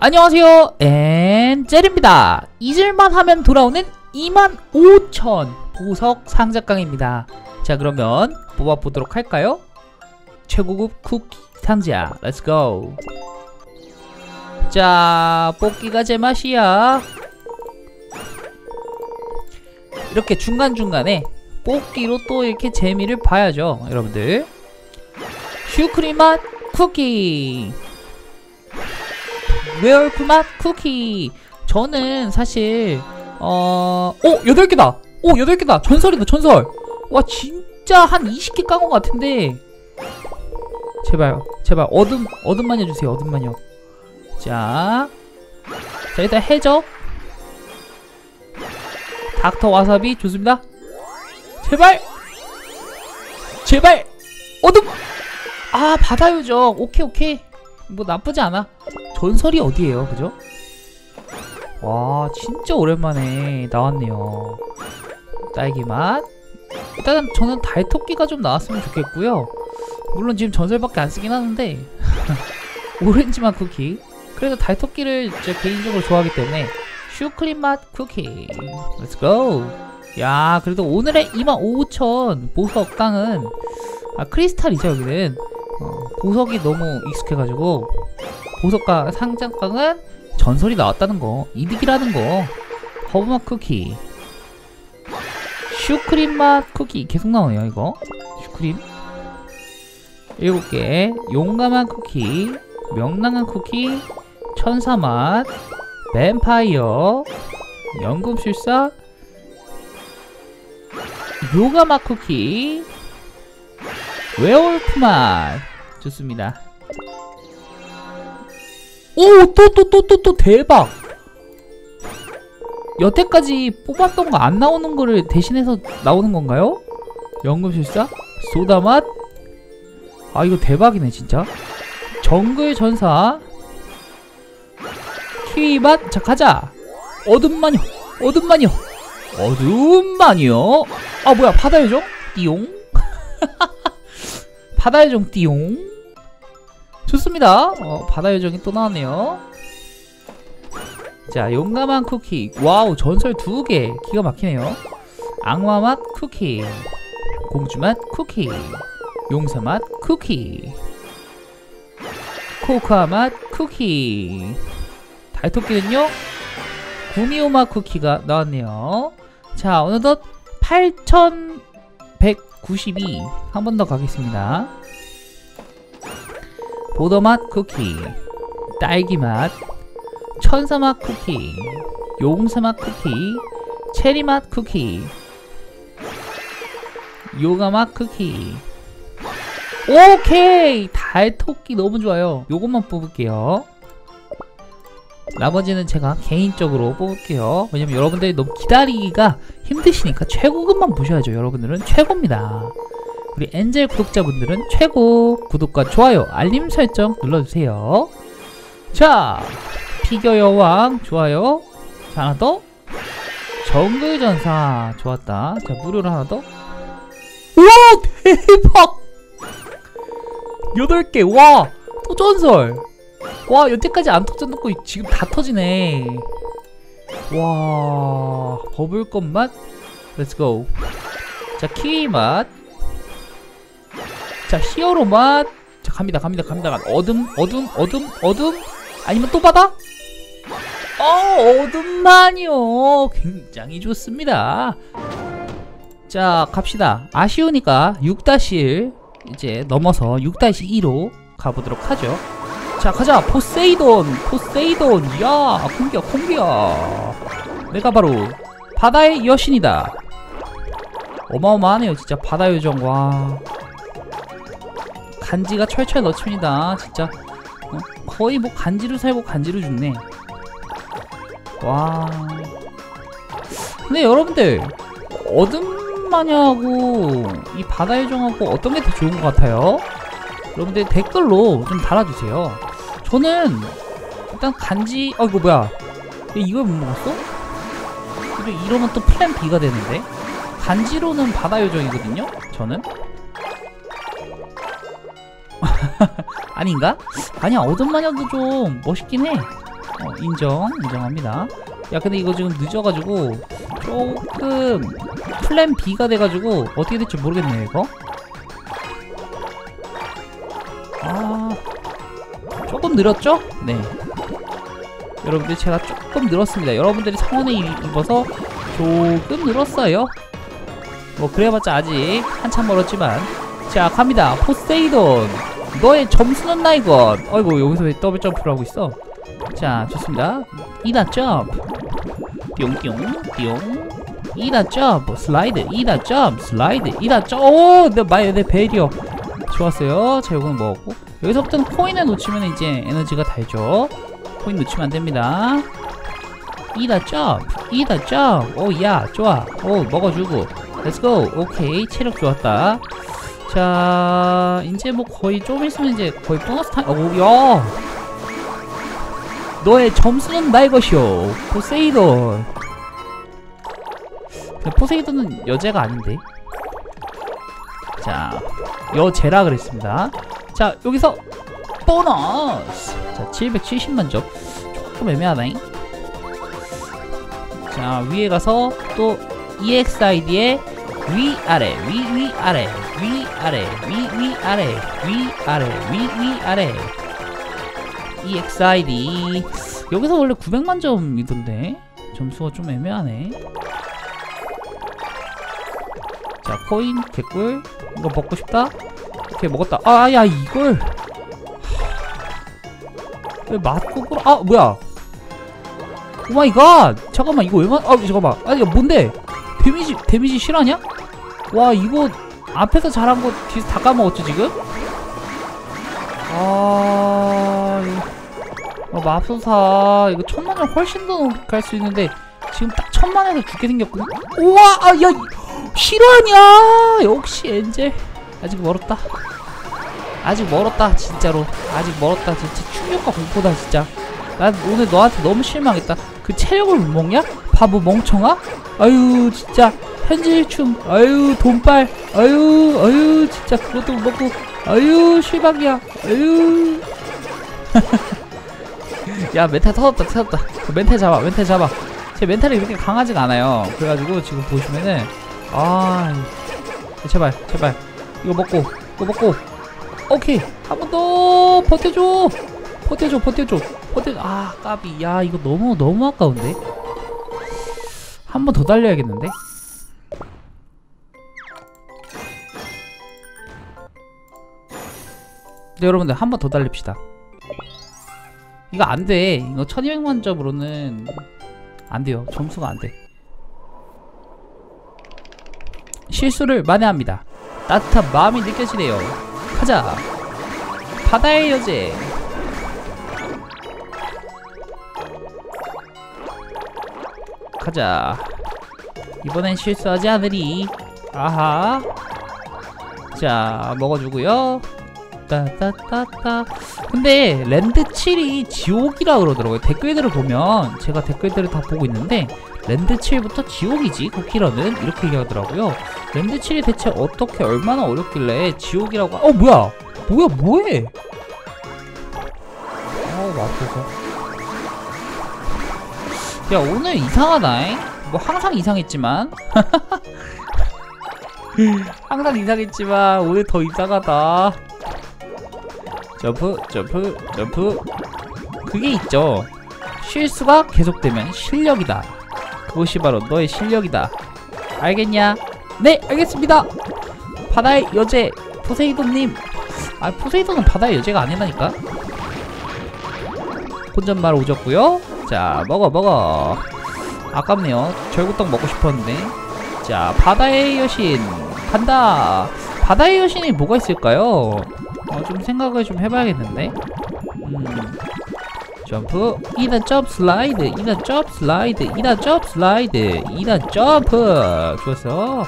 안녕하세요. 엔젤입니다. 잊을만 하면 돌아오는 25,000 보석 상자깡입니다. 자 그러면 뽑아보도록 할까요? 최고급 쿠키 상자. 렛츠고 자 뽑기가 제맛이야. 이렇게 중간중간에 뽑기로 또 이렇게 재미를 봐야죠 여러분들. 슈크림 맛 쿠키 웨얼프 맛 쿠키 저는 사실 어... 오! 8개다! 오! 8개다! 전설이다 전설! 와 진짜 한 20개 깐 것 같은데 제발 제발 어둠 어둠만 해주세요 어둠만요 자, 자 일단 해적 닥터 와사비 좋습니다 제발 제발 어둠 아 바다 요정 오케이 오케이 뭐 나쁘지 않아. 전설이 어디에요? 그죠? 와 진짜 오랜만에 나왔네요. 딸기 맛. 일단은 저는 달토끼가 좀 나왔으면 좋겠고요. 물론 지금 전설밖에 안 쓰긴 하는데. 오렌지 맛 쿠키. 그래서 달토끼를 제 개인적으로 좋아하기 때문에 슈크림 맛 쿠키. 렛츠고 야 그래도 오늘의 25,000 보석 땅은 아 크리스탈이죠 여기는 어, 보석이 너무 익숙해가지고 보석과 상장깡은 전설이 나왔다는 거 이득이라는 거. 허브맛 쿠키. 슈크림 맛 쿠키 계속 나오네요 이거. 슈크림. 7개. 용감한 쿠키 명랑한 쿠키 천사 맛 뱀파이어 연금술사 요가 맛 쿠키 맛 좋습니다 오! 또 또 또 또 또 대박! 여태까지 뽑았던 거 안 나오는 거를 대신해서 나오는 건가요? 연금술사? 소다맛? 아 이거 대박이네 진짜 정글 전사 키위맛? 자 가자 어둠마녀 어둠마녀 어둠마녀 아 뭐야 바다요정? 띠용 바다 요정 띠용. 좋습니다. 어, 바다 요정이 또 나왔네요. 자 용감한 쿠키. 와우 전설 두 개. 기가 막히네요. 악마맛 쿠키. 공주맛 쿠키. 용사맛 쿠키. 코코아맛 쿠키. 달토끼는요? 구미호맛 쿠키가 나왔네요. 자 어느덧 8192 한 번 더 가겠습니다. 보더맛 쿠키. 딸기맛. 천사맛 쿠키. 용사맛 쿠키. 체리맛 쿠키. 요가맛 쿠키. 오케이! 달토끼 너무 좋아요. 요것만 뽑을게요 나머지는 제가 개인적으로 뽑을게요. 왜냐면 여러분들이 너무 기다리기가 힘드시니까 최고급만 보셔야죠 여러분들은. 최고입니다. 우리 엔젤 구독자분들은 최고 구독과 좋아요 알림 설정 눌러주세요. 자 피겨 여왕 좋아요. 자 하나 더. 정글전사 좋았다. 자 무료로 하나 더. 우와 대박! 8개. 와 또 전설. 와 여태까지 안 터져놓고 지금 다 터지네. 와 버블껌 맛? 렛츠고 자 키위 맛자 히어로 맛자 갑니다 갑니다 갑니다. 어둠 어둠 어둠 어둠? 아니면 또 받아? 어 어둠만이요. 굉장히 좋습니다. 자 갑시다. 아쉬우니까 6-1 이제 넘어서 6-2로 가보도록 하죠 자 가자. 포세이돈 포세이돈. 야 공격 공격. 내가 바로 바다의 여신이다. 어마어마하네요 진짜. 바다 요정. 와. 간지가 철철 넘칩니다. 진짜. 어? 거의 뭐 간지로 살고 간지로 죽네. 와. 근데 여러분들 어둠 마녀하고 이 바다 요정하고 어떤 게 더 좋은 것 같아요? 여러분들 댓글로 좀 달아주세요 저는 일단 간지 어 이거 뭐야? 이걸 못 먹었어? 근데 이러면 또 플랜 B가 되는데? 간지로는 바다 요정이거든요? 저는? 아닌가? 아니야 어둠 마녀도 좀 멋있긴 해. 어, 인정 인정합니다. 야 근데 이거 지금 늦어가지고 조금 플랜 B가 돼가지고 어떻게 될지 모르겠네요 이거. 아 조금 늘었죠? 네. 여러분들 제가 조금 늘었습니다. 여러분들이 상원에 이- 입어서 조금 늘었어요. 뭐 그래봤자 아직 한참 멀었지만. 자 갑니다. 포세이돈. 너의 점수는 나이건. 어이구 여기서 왜 더블 점프를 하고 있어? 자 좋습니다. 이다 점프. 뿅뿅 뿅. 이다 점프. 슬라이드. 이다 점프. 슬라이드. 이다 점프. 오내 마이 내 배리어 좋았어요. 자 요거는 먹었고 여기서부터는 코인을 놓치면 이제 에너지가 달죠. 코인 놓치면 안됩니다. 이다 점프 이다 점프 오야 좋아. 오 먹어주고. 렛츠고 오케이 체력 좋았다. 자 이제 뭐 거의 좀 있으면 이제 거의 보너스 타임. 오야. 너의 점수는 나의 것이오. 포세이돈. 포세이돈은 여제가 아닌데? 자 여제라 그랬습니다 자 여기서 보너스. 자 770만 점. 조금 애매하다잉 자 위에 가서 또 EXID의 위아래 위위아래 위아래 위위아래 위아래 위위아래. EXID 여기서 원래 900만 점이던데? 점수가 좀 애매하네. 자 코인 개꿀. 이거 먹고 싶다 오케이 먹었다. 아야 이걸. 왜 맛국으로 아 뭐야. 오마이갓. 잠깐만 이거 얼마 아 잠깐만. 아니 이거 뭔데? 데미지 데미지 실화냐 와 이거 앞에서 잘한 거 뒤에서 다 까먹었죠 지금? 아 이거 어, 맙소사 이거 천만을 훨씬 더 갈 수 있는데 지금 딱 천만에서 죽게 생겼거든 우와 아야 실화냐 역시 엔젤 아직 멀었다. 아직 멀었다 진짜로. 아직 멀었다. 진짜 충격과 공포다 진짜. 난 오늘 너한테 너무 실망했다. 그 체력을 못 먹냐? 바보 멍청아? 아유 진짜. 현질춤 아유 돈빨 아유 아유 진짜 그것도 못 먹고. 아유 실망이야. 아유. 야 멘탈 터졌다 터졌다. 그 멘탈 잡아 멘탈 잡아. 제 멘탈이 그렇게 강하지가 않아요. 그래가지고 지금 보시면은 아 제발 제발 이거 먹고 이거 먹고. 오케이. 한 번 더 버텨줘. 버텨줘 버텨줘. 버텨 아 까비. 야 이거 너무 너무 아까운데? 한 번 더 달려야겠는데? 네, 여러분들 한 번 더 달립시다. 이거 안돼. 이거 1200만 점으로는 안돼요. 점수가 안돼. 실수를 만회합니다 따뜻한 마음이 느껴지네요. 가자. 바다의 여제. 가자. 이번엔 실수하지 않으리 아하. 자 먹어주고요. 따따따따 근데 랜드 7이 지옥이라 그러더라고요. 댓글들을 보면 제가 댓글들을 다 보고 있는데 랜드 7부터 지옥이지 쿠키런은 이렇게 얘기하더라고요. 랜드 7이 대체 어떻게 얼마나 어렵길래 지옥이라고 어 뭐야? 뭐야 뭐해? 어 맙소사 야 오늘 이상하다잉. 뭐 항상 이상했지만. 항상 이상했지만 오늘 더 이상하다 점프 점프 점프. 그게 있죠. 실수가 계속되면 실력이다. 그것이 바로 너의 실력이다. 알겠냐? 네 알겠습니다. 바다의 여제 포세이돈님. 아 포세이돈은 바다의 여제가 아니라니까? 혼잣말 오졌고요. 자 먹어 먹어. 아깝네요. 절구떡 먹고 싶었는데. 자 바다의 여신 간다 바다의 여신이 뭐가 있을까요? 어, 좀 생각을 좀 해봐야겠는데. 음, 점프. 이단 점프 슬라이드. 이단 점프 슬라이드. 이단 점프 슬라이드. 이단 점프. 좋았어.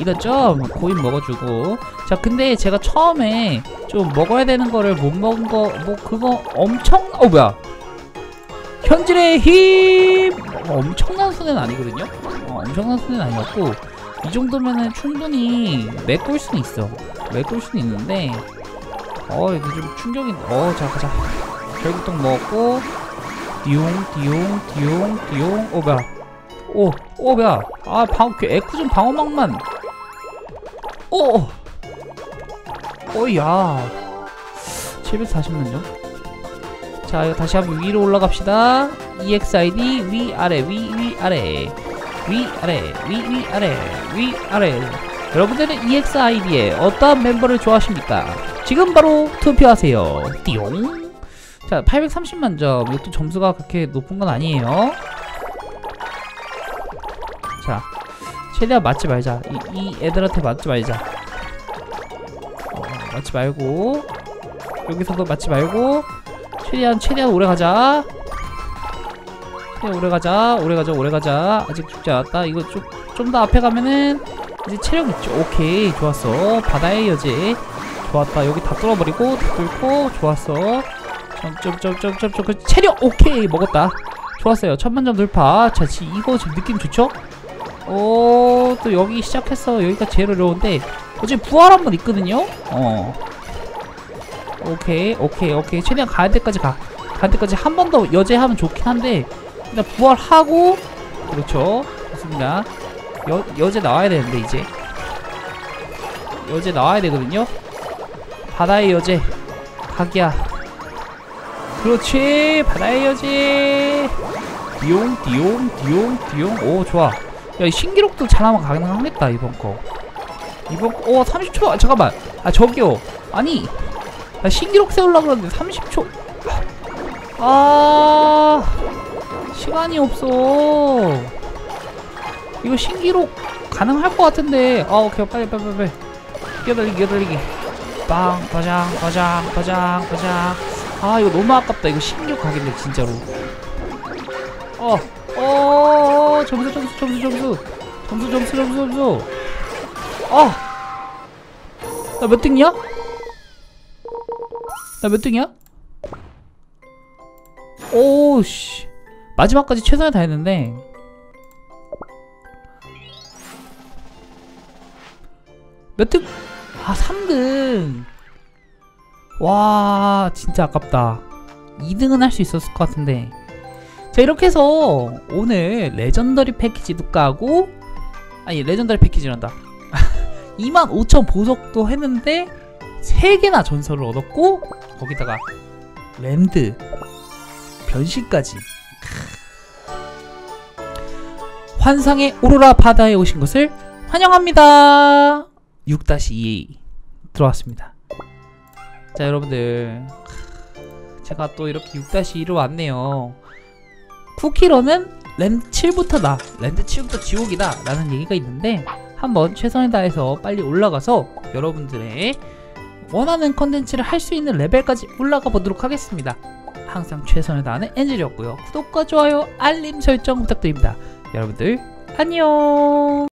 이단 점프 코인 먹어주고. 자 근데 제가 처음에 좀 먹어야 되는 거를 못 먹은 거 뭐 그거 엄청 어 뭐야. 현질의 힘! 어, 엄청난 수는 아니거든요? 어, 엄청난 수는 아니었고 이 정도면은 충분히 메꿀 수는 있어. 메꿀 수는 있는데 어 이거 좀 충격이 어자 가자. 결국 떡 먹었고 띠용 띠용 띠용 띠용. 오 뭐야? 오, 오 뭐야? 아 방, 그 에쿠전 방어막만. 오 오야. 740만 점. 자 이거 다시 한번 위로 올라갑시다. EXID 위 아래 위 위 아래 위 아래 위위 아래 위 아래. 여러분들은 EXID에 어떠한 멤버를 좋아하십니까? 지금 바로 투표하세요. 띠용. 자 830만 점. 이것도 점수가 그렇게 높은 건 아니에요. 자 최대한 맞지 말자. 이, 이 애들한테 맞지 말자. 어, 맞지 말고. 여기서도 맞지 말고. 최대한 최대한 오래 가자 오래 가자. 오래 가자 오래 가자. 아직 죽지 않았다. 이거 좀좀 더 앞에 가면은 이제 체력 있죠. 오케이 좋았어. 바다의 여제. 좋았다. 여기 다 뚫어버리고 다 뚫고 좋았어. 점점점점점점. 그 체력 오케이 먹었다. 좋았어요. 천만점 돌파. 자 지, 이거 지금 느낌 좋죠? 오또 여기 시작했어. 여기가 제일 어려운데. 어제 부활 한 번 있거든요? 어. 오케이 오케이 오케이. 최대한 가야 때까지 가. 가야 때까지 한 번 더 여제하면 좋긴 한데 일단 부활하고 그렇죠. 좋습니다. 여, 여제 나와야 되는데 이제. 여제 나와야 되거든요. 바다의 여제 각이야. 그렇지 바다의 여제. 띠용 띠용 띠용 띠용. 오 좋아. 야이 신기록도 잘하면 가능하겠다 이번 거. 이번 거오 30초. 아, 잠깐만. 아 저기요. 아니 나 신기록 세우려고 그러는데 30초. 아 시간이 없어. 이거 신기록 가능할 것 같은데. 아 오케이. 빨리 빨리 빨리 뛰어달리기 뛰어달리기. 빵 빠장 빠장 빠장 빠장. 아 이거 너무 아깝다. 이거 신기록 가겠네 진짜로. 어, 어, 점수, 점수, 점수, 점수, 점수, 점수, 점수, 점수. 어, 나 몇 등이야? 나 몇 등이야? 오씨, 마지막까지 최선을 다했는데. 몇 등? 아, 3등. 와, 진짜 아깝다. 2등은 할 수 있었을 것 같은데. 자 이렇게 해서 오늘 레전더리 패키지도 까고 아니 레전더리 패키지란다 25,000 보석도 했는데 3개나 전설을 얻었고 거기다가 랜드 변신까지 환상의 오로라 바다에 오신 것을 환영합니다. 6-2 들어왔습니다. 자 여러분들. 제가 또 이렇게 6-2로 왔네요. 쿠키런은 랜드 7부터 나 랜드 7부터 지옥이다 라는 얘기가 있는데 한번 최선을 다해서 빨리 올라가서 여러분들의 원하는 컨텐츠를 할 수 있는 레벨까지 올라가 보도록 하겠습니다 항상 최선을 다하는 엔젤이었고요. 구독과 좋아요 알림 설정 부탁드립니다. 여러분들 안녕